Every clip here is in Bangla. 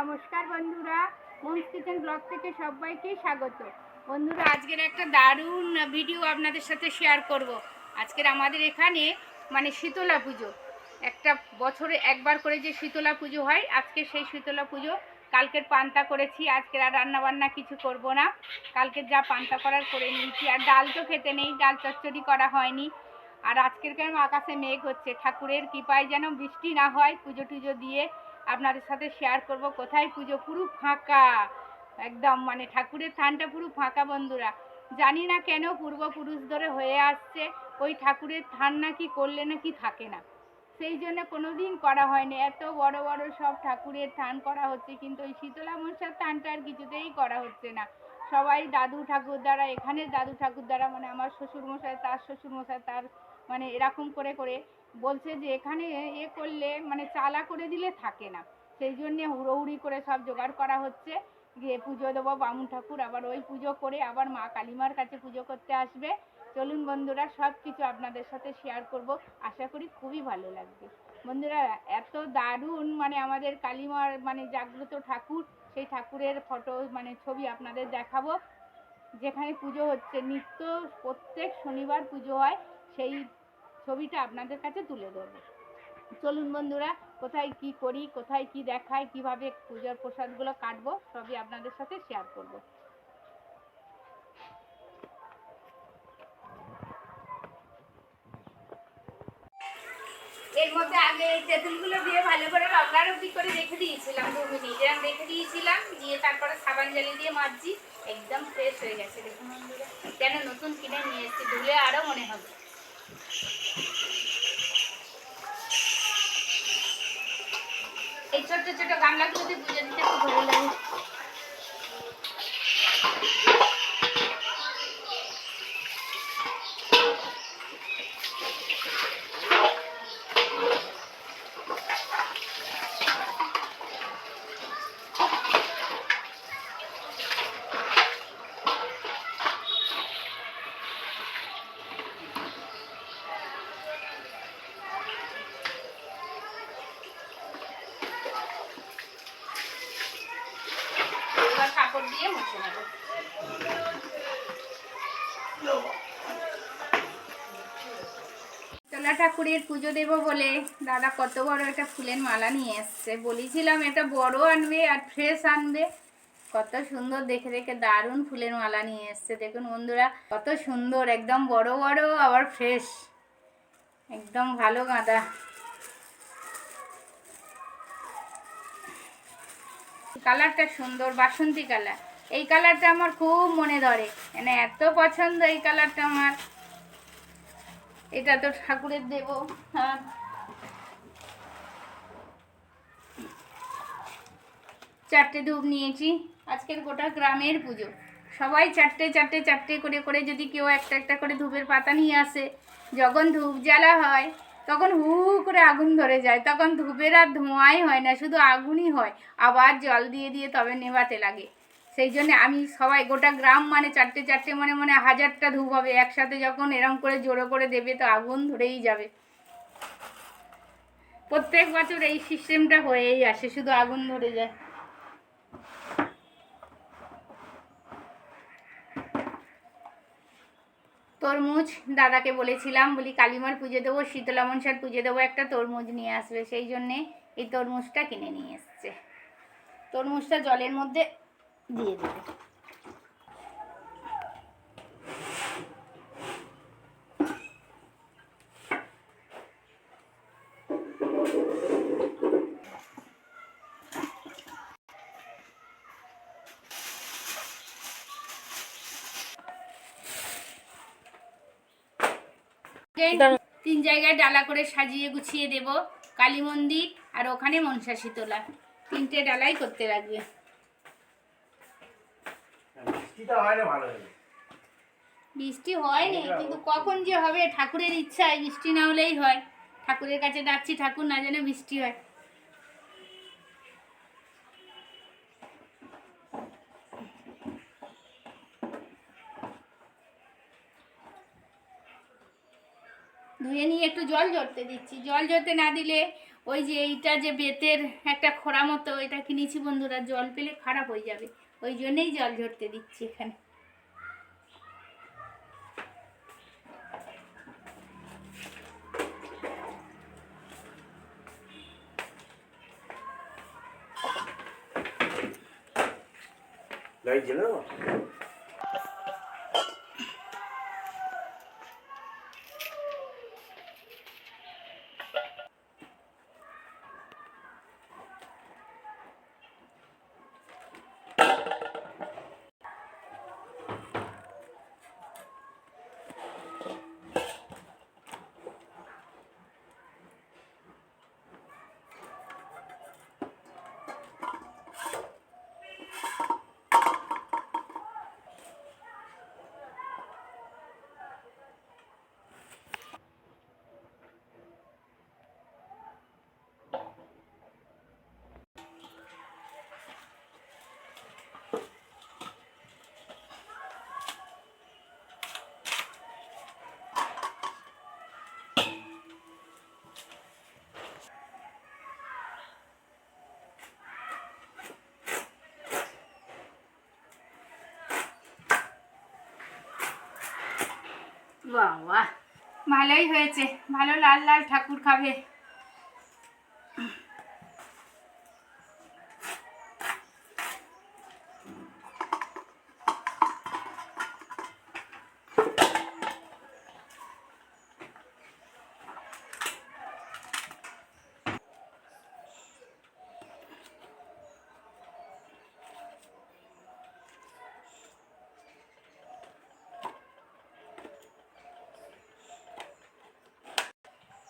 নমস্কার বন্ধুরা মুমস কিচেন ব্লগ থেকে সবাইকে স্বাগত। বন্ধুরা, আজকের একটা দারুণ ভিডিও আপনাদের সাথে শেয়ার করব। আজকের আমাদের এখানে মানে শীতলা পুজো। একটা বছরে একবার করে যে শীতলা পুজো হয়, আজকে সেই শীতলা পুজো কালকের পান্তা করেছি, আজকের আর রান্নাবান্না কিছু করব না। কালকের যা পান্তা করার করে নিয়েছি, আর ডাল তো খেতে নেই, ডাল চচ্চড়ি করা হয়নি। আর আজকের কেন আকাশে মেঘ হচ্ছে, ঠাকুরের কৃপায় যেন বৃষ্টি না হয় পুজো টুজো দিয়ে। আপনাদের সাথে শেয়ার করব। কোথায় পুজো? পুরো ফাঁকা। একদম মানে ঠাকুরের থানটা পুরো ফাঁকা বন্ধুরা। জানি না কেন পূর্বপুরুষ ধরে হয়ে আসছে। ওই ঠাকুরের থান নাকি করলে নাকি থাকে না। সেই জন্য কোনো দিন করা হয়নি। এত বড় বড় সব ঠাকুরের থান করা হচ্ছে, কিন্তু ওই শীতলা মনসার থানটা আর কিছুতেই করা হচ্ছে না। সবাই দাদু ঠাকুর দ্বারা এখানে দাদু ঠাকুর দ্বারা মানে আমার শ্বশুর মশাই তার শ্বশুর মশাই তার মানে এরকম করে করে বলছে যে এখানে এ করলে মানে চালা করে দিলে থাকে না। সেই জন্যে হুড়োহুড়ি করে সব জোগাড় করা হচ্ছে। গিয়ে পুজো দেবো বামুন ঠাকুর, আবার ওই পুজো করে আবার মা কালীমার কাছে পুজো করতে আসবে। চলুন বন্ধুরা, সব কিছু আপনাদের সাথে শেয়ার করব। আশা করি খুবই ভালো লাগবে। বন্ধুরা, এত দারুণ মানে আমাদের কালীমার মানে জাগ্রত ঠাকুর, সেই ঠাকুরের ফটো মানে ছবি আপনাদের দেখাবো। যেখানে পুজো হচ্ছে, নিত্য প্রত্যেক শনিবার পুজো হয়, সেই ছবিটা আপনাদের কাছে তুলে ধরবো। চলুন বন্ধুরা, কোথায় কি করি, কোথায় কি দেখাই, কীভাবে পূজার প্রসাদগুলো কাটবো, সবই আপনাদের সাথে শেয়ার করব। এর মধ্যে আগে এই তেঁতুলগুলো দিয়ে ভালো করে রুটি করে রেখে দিয়েছিলাম দু মিনিট রেখে দিয়েছিলাম, দিয়ে তারপরে সাবান জালি দিয়ে মাজছি একদম ফ্রেশ হয়ে গেছে, দেখুন যেন নতুন কিনে নিয়ে এসেছি, ধুলে আরও মনে হবে। ছোট্ট ছোট গামলাগুলোতে পুজো দিতে খুব ভালো লাগে। ঠাকুরের পুজো দেব বলে দাদা কত বড় একটা ফুলের মালা নিয়ে এসছে। বলেছিলাম, এটা বড় আনবে আর ফ্রেশ আনবে। কত সুন্দর, দেখে দেখে দারুণ ফুলের মালা নিয়ে এসছে। দেখুন বন্ধুরা, কত সুন্দর, একদম বড় বড়, আবার ফ্রেশ একদম ভালো গাঁদা। কালারটা সুন্দর, বাসন্তী কালার। এই কালারটা আমার খুব মনে ধরে। মানে এত পছন্দ এই কালারটা আমার। এটা তো ঠাকুরের দেব হ্যাঁ। চারটে ধূপ নিয়েছি, আজকের গোটা গ্রামের পুজো। সবাই চারটে চারটে চারটে করে করে যদি কেউ একটা একটা করে ধূপের পাতা নিয়ে আসে, যখন ধূপ জ্বালা হয়, তখন হু করে আগুন ধরে যায়। তখন ধূপের আর ধোঁয়াই হয় না, শুধু আগুনই হয়। আবার জল দিয়ে দিয়ে তবে নেভাতে লাগে। সেই জন্য আমি সবাই গোটা গ্রাম মানে চারটে চারটে মানে মানে হাজারটা ধূপ হবে। একসাথে যখন এরম করে জোরো করে দেবে তো আগুন ধরেই যাবে। প্রত্যেক বছর এই সিস্টেমটা হয়েই আসে, শুধু আগুন ধরে যায়। তরমুজ দাদাকে বলেছিলাম, বলি কালিমার পুজো দেবো, শীতলা মনসার পুজো দেবো, একটা তরমুজ নিয়ে আসবে। সেই জন্যে এই তরমুজটা কিনে নিয়ে এসছে। তরমুজটা জলের মধ্যে দিয়ে দেবে। তিন জায়গায় ডালা করে সাজিয়ে গুছিয়ে দেব। কালী মন্দির আর ওখানে মনসা শীতলা। তিনটে ডালাই করতে লাগবে। বৃষ্টিটা হয় না ভালো হয়ে বৃষ্টি হয়নি কিন্তু কখন যে হবে ঠাকুরের ইচ্ছায় বৃষ্টি না হলেই হয়। ঠাকুরের কাছে ডাকছি ঠাকুর না যেন বৃষ্টি হয়। ধুয়ে নিয়ে একটু জল জড়তে দিচ্ছি। জল ঝরতে না দিলে ওই যে এইটা যে বেতের একটা খোড়া মতো এটা কিনেছি বন্ধুরা জল পেলে খারাপ হয়ে যাবে। ওই জন্যেই জল ঝরতে দিচ্ছি এখানে। লাইট জ্বলে বাহ ভালোই হয়েছে ভালো লাল লাল ঠাকুর খাবে।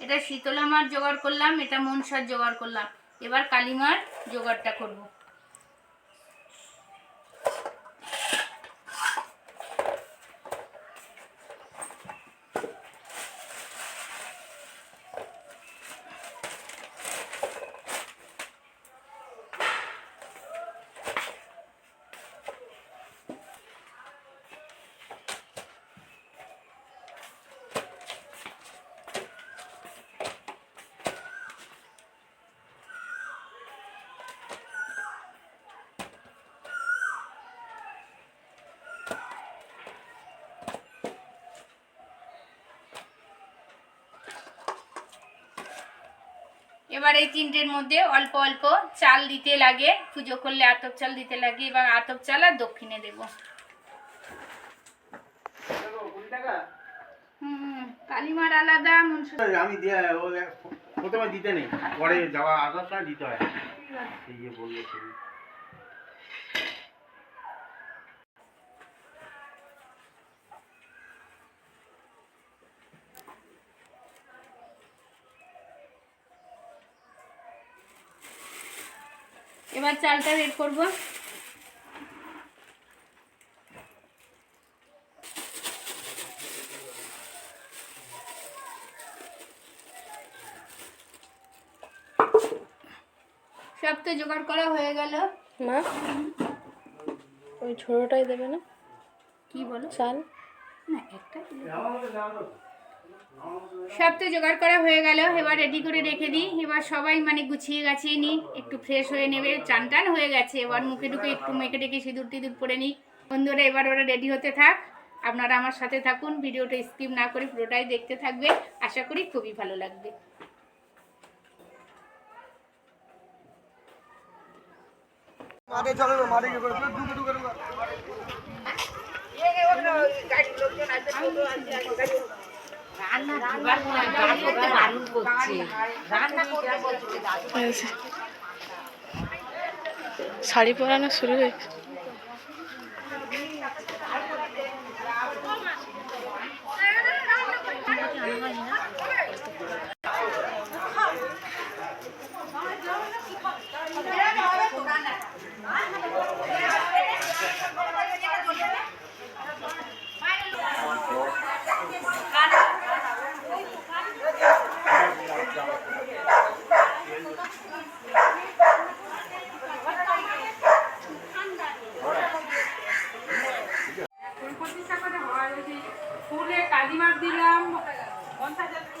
এটা শীতলামার জোগাড় করলাম এটা মনসার জোগাড় করলাম। এবার কালিমার জোগাড়টা করব। এবার এই তিনটের মধ্যে অল্প অল্প চাল দিতে লাগে, পুজো করলে আতপ চাল দিতে লাগে, এবার আতপ চাল আর দক্ষিণে দেব। কালিমার আলাদা আমি দিতে নেই, পরে যাওয়া আসার দিতে হয়। বলল এবার চালটা বের করব। সব তো জোগাড় করা হয়ে গেল। মা ওই ছোটোটাই দেবে না? কি বলো? চাল? না একটা। সব তো জোগাড় করা হয়ে গেল। এবার রেডি করে রেখে দিই। এবার সবাই মানে গুছিয়ে গাছিয়ে নিই। একটু ফ্রেশ হয়ে নেবে। চান টান হয়ে গেছে। এবার মুখে ঢুকে একটু মেখে টেকে সিঁদুর টিঁদুর পরে নিই। বন্ধুরা এবার ওরা রেডি হতে থাক। আপনারা আমার সাথে থাকুন। ভিডিওটা স্কিপ না করে পুরোটাই দেখতে থাকবে। আশা করি খুবই ভালো লাগবে। মাঠে চলো মাঠে গিয়ে করে ঢুকে ঢুকে ঢুকে। এই যে। শাড়ি পরানো শুরু হয়েছে কালিমার দিলাম। পঞ্চাশ হাজার।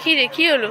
কি রে কি হলো?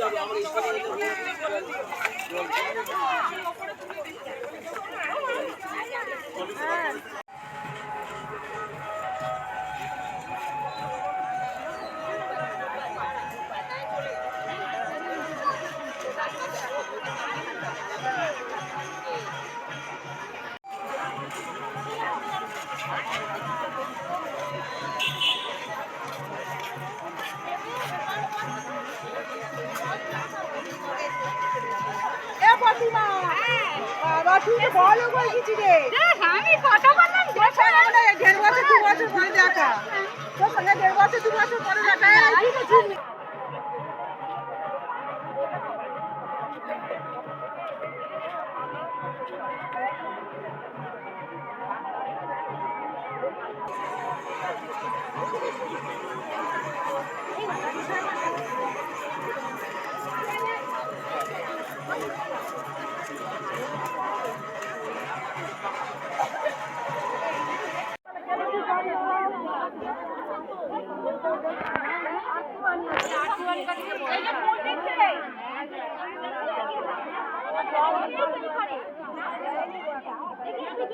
যাবে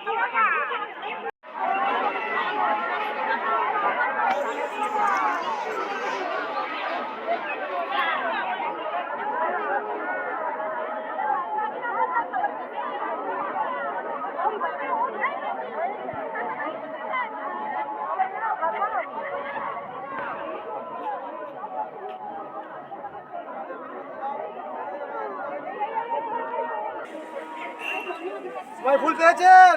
你说啥 সবাই ফুল পেয়েছেন